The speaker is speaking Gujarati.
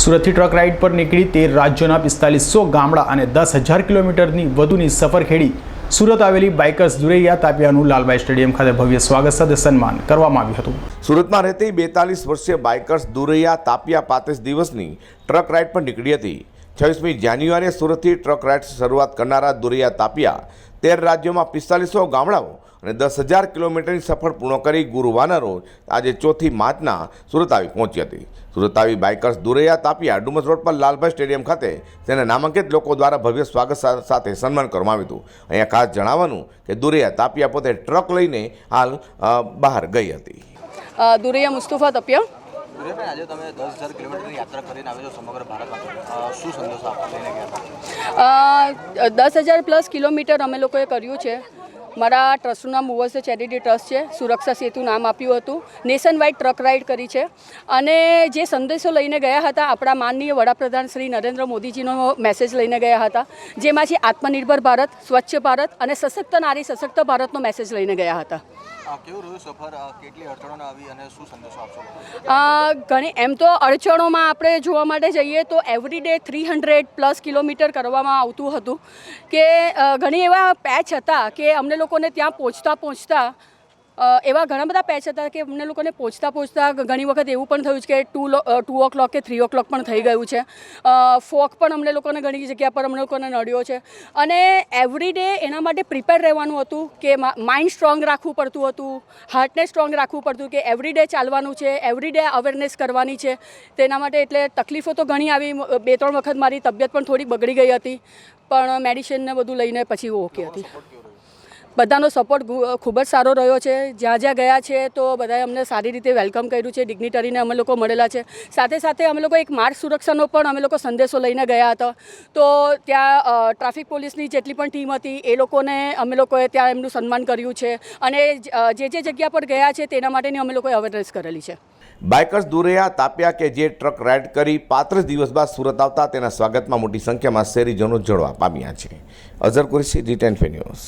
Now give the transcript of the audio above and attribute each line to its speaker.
Speaker 1: સુરતથી ટ્રક રાઇડ પર નીકળી તેર રાજ્યોના પિસ્તાલીસો ગામડા અને દસ હજાર કિલોમીટરની વધુની સફર ખેડી સુરત આવેલી બાઇકર્સ દુરૈયા તાપિયાનું લાલબાઈ સ્ટેડિયમ ખાતે ભવ્ય સ્વાગત સાથે સન્માન કરવામાં આવ્યું હતું.
Speaker 2: સુરતમાં રહેતી બેતાલીસ વર્ષીય બાઇકર્સ દુરૈયા તાપિયા પાંત્રીસ દિવસની ટ્રક રાઇડ પર નીકળી હતી. છવ્વીસમી જાન્યુઆરીએ સુરતથી ટ્રક રાઇડ શરૂઆત કરનારા દુરૈયા તાપિયા તેર રાજ્યોમાં પિસ્તાલીસો ગામડાઓ અને દસ હજાર કિલોમીટરની સફર પૂર્ણ કરી ગુરુવારના રોજ આજે ચોથી માર્ચના સુરત આવી પહોંચી હતી. સુરત આવી બાઇકર્સ દુરૈયા, તાપિયા, ડુમસ રોડ પર લાલભાઈ સ્ટેડિયમ ખાતે તેને નામાંકિત લોકો દ્વારા ભવ્ય સ્વાગત સાથે સન્માન કરવામાં આવ્યું હતું. અહીંયા ખાસ જણાવવાનું કે દુરૈયા, તાપિયા પોતે ટ્રક લઈને હાલ બહાર ગઈ હતી.
Speaker 3: દુરૈયા મુસ્તુફા તપિયા.
Speaker 4: સુરેશભાઈ આજે તમે દસ હજાર કિલોમીટરની યાત્રા કરીને આવ્યો છો સમગ્ર ભારતમાં. શું સંદેશો આપવા લઈને ગયા
Speaker 3: દસ હજાર પ્લસ કિલોમીટર અમે લોકોએ કર્યું છે. મારા ટ્રસ્ટનું નામ મુવર્સ ચેરિટી ટ્રસ્ટ છે. સુરક્ષા સેતુ નામ આપ્યું હતું. નેશન વાઇડ ટ્રક રાઇડ કરી છે. અને જે સંદેશો લઈને ગયા હતા આપણા માનનીય વડાપ્રધાન શ્રી નરેન્દ્ર મોદીજીનો મેસેજ લઈને ગયા હતા જેમાં છે આત્મનિર્ભર ભારત સ્વચ્છ ભારત અને સશક્ત નારી સશક્ત ભારતનો મેસેજ લઈને ગયા હતા. ઘણી એમ તો અડચણોમાં આપણે જોવા માટે જઈએ તો every day three hundred plus kilometre કરવામાં આવતું હતું કે ઘણી એવા પેચ હતા કે અમને લોકોને ત્યાં પહોંચતા પહોંચતા એવા ઘણા બધા પેચ હતા કે અમને લોકોને પહોંચતા પહોંચતા ઘણી વખત એવું પણ થયું છે કે ટુ ટુ ઓ ક્લોક કે થ્રી ઓ ક્લોક પણ થઈ ગયું છે. ફોક પણ અમને લોકોને ઘણી જગ્યા પર અમને લોકોને નડ્યો છે. અને એવરી ડે એના માટે પ્રિપેર રહેવાનું હતું કે માઇન્ડ સ્ટ્રોંગ રાખવું પડતું હતું, હાર્ટને સ્ટ્રોંગ રાખવું પડતું કે એવરી ડે ચાલવાનું છે, એવરી ડે અવેરનેસ કરવાની છે. તેના માટે એટલે તકલીફો તો ઘણી આવી બે ત્રણ વખત મારી તબિયત પણ થોડી બગડી ગઈ હતી, પણ મેડિસિનને બધું લઈને પછી ઓકે હતી. બધાનો સપોર્ટ ખૂબ જ સારો રહ્યો છે. જ્યાં જ્યાં ગયા છે તો બધાએ અમને સારી રીતે વેલકમ કર્યું છે. ડિગ્નિટરીને અમે લોકો મળેલા છે. સાથે સાથે અમે લોકો એક માર્ગ સુરક્ષાનો પણ અમે લોકો સંદેશો લઈને ગયા હતા. તો ત્યાં ટ્રાફિક પોલીસની જેટલી પણ ટીમ હતી, એ લોકોને અમે લોકોએ ત્યાં એમનું સન્માન કર્યું છે. અને જે જે જગ્યા પર ગયા છે તેના માટેની અમે લોકોએ અવેરનેસ કરેલી છે.
Speaker 2: બાઇકર્સ દુરૈયા, તાપ્યા કે જે ટ્રક રાઇડ કરી પાંત્રીસ દિવસ બાદ સુરત આવતા તેના સ્વાગતમાં મોટી સંખ્યામાં શહેરીજનો જોડવા પામ્યા છે. Azhar Qureshi ji ten news